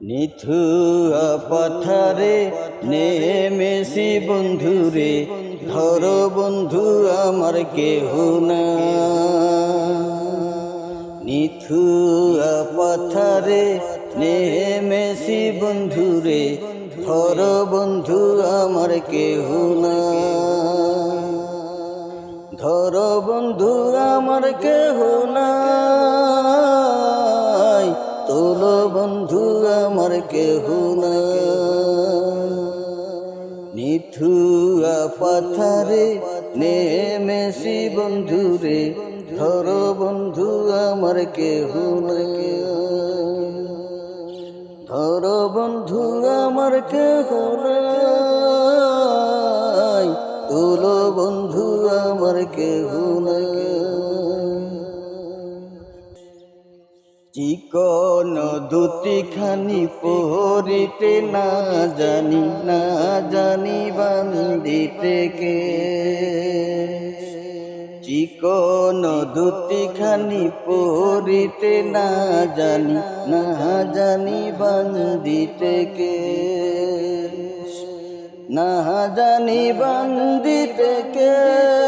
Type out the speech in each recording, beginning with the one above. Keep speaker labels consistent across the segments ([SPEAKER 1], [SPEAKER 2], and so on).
[SPEAKER 1] নিথুয়া পাথারে নেমেছি বন্ধুরে, ধর বন্ধু আমার কেহ না। নিথুয়া পাথারে নেমেছি বন্ধুরে, ধর বন্ধু আমার কেহ না। ধর বন্ধু আমার কেহ নাই তোল বন্ধু আমার কেহ নাই। নিথুয়া পাথারে নেমেছি বন্ধুরে, ধর বন্ধু আমার কেহ নাই। ধর বন্ধু আমার কেহ নাই। তোল বন্ধু আমার কেহ নাই। চিকন দুটি খানি পরিতে না জানি না জানি বান্দিতে কে। চিকন দুটি খানি পরিতে না জানি না জানি বান্দিতে কে। না জানি বান্দিতে কে।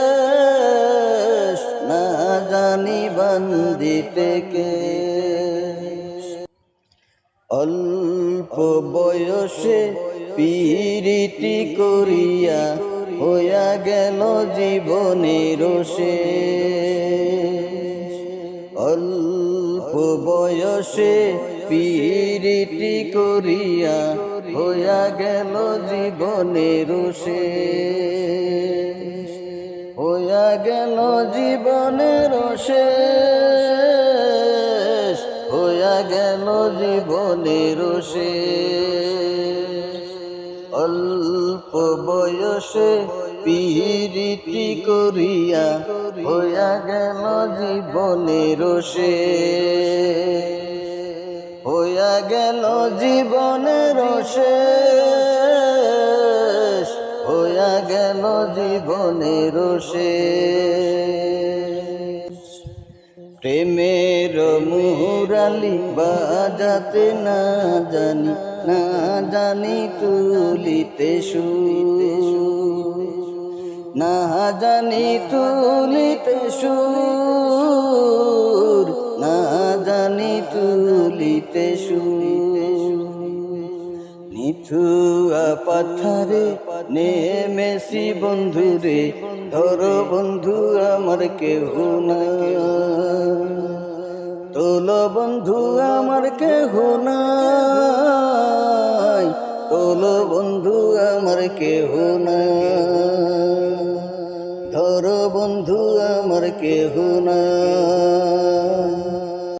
[SPEAKER 1] জানি বান্দিতে অল্প বয়সে পীরিতি করিয়া হইয়া গেল জীবনের সে অল্প বয়সে পীরিতি করিয়া হইয়া গেল জীবনের সে হইয়া গেল জীবনের শেষ, হইয়া গেল জীবনের শেষ। অল্প বয়সে পিরিতি করিয়া হইয়া গেল জীবনের শেষ। হইয়া গেল জীবনের শেষ। গেল জীবনের শেষ। প্রেমের মুরালি বাজাতে না জানি না জানি তুলিতে সুর। না জানি তুলিতে সুর, না জানি তুলিতে সুর। নিথুয়া পাথারে নেমেছি বন্ধুরে, ধর বন্ধু আমার কেহ না তোল বন্ধু আমার কেহ নাই। তোল বন্ধু আমার কেহ না ধর বন্ধু আমার কেহ না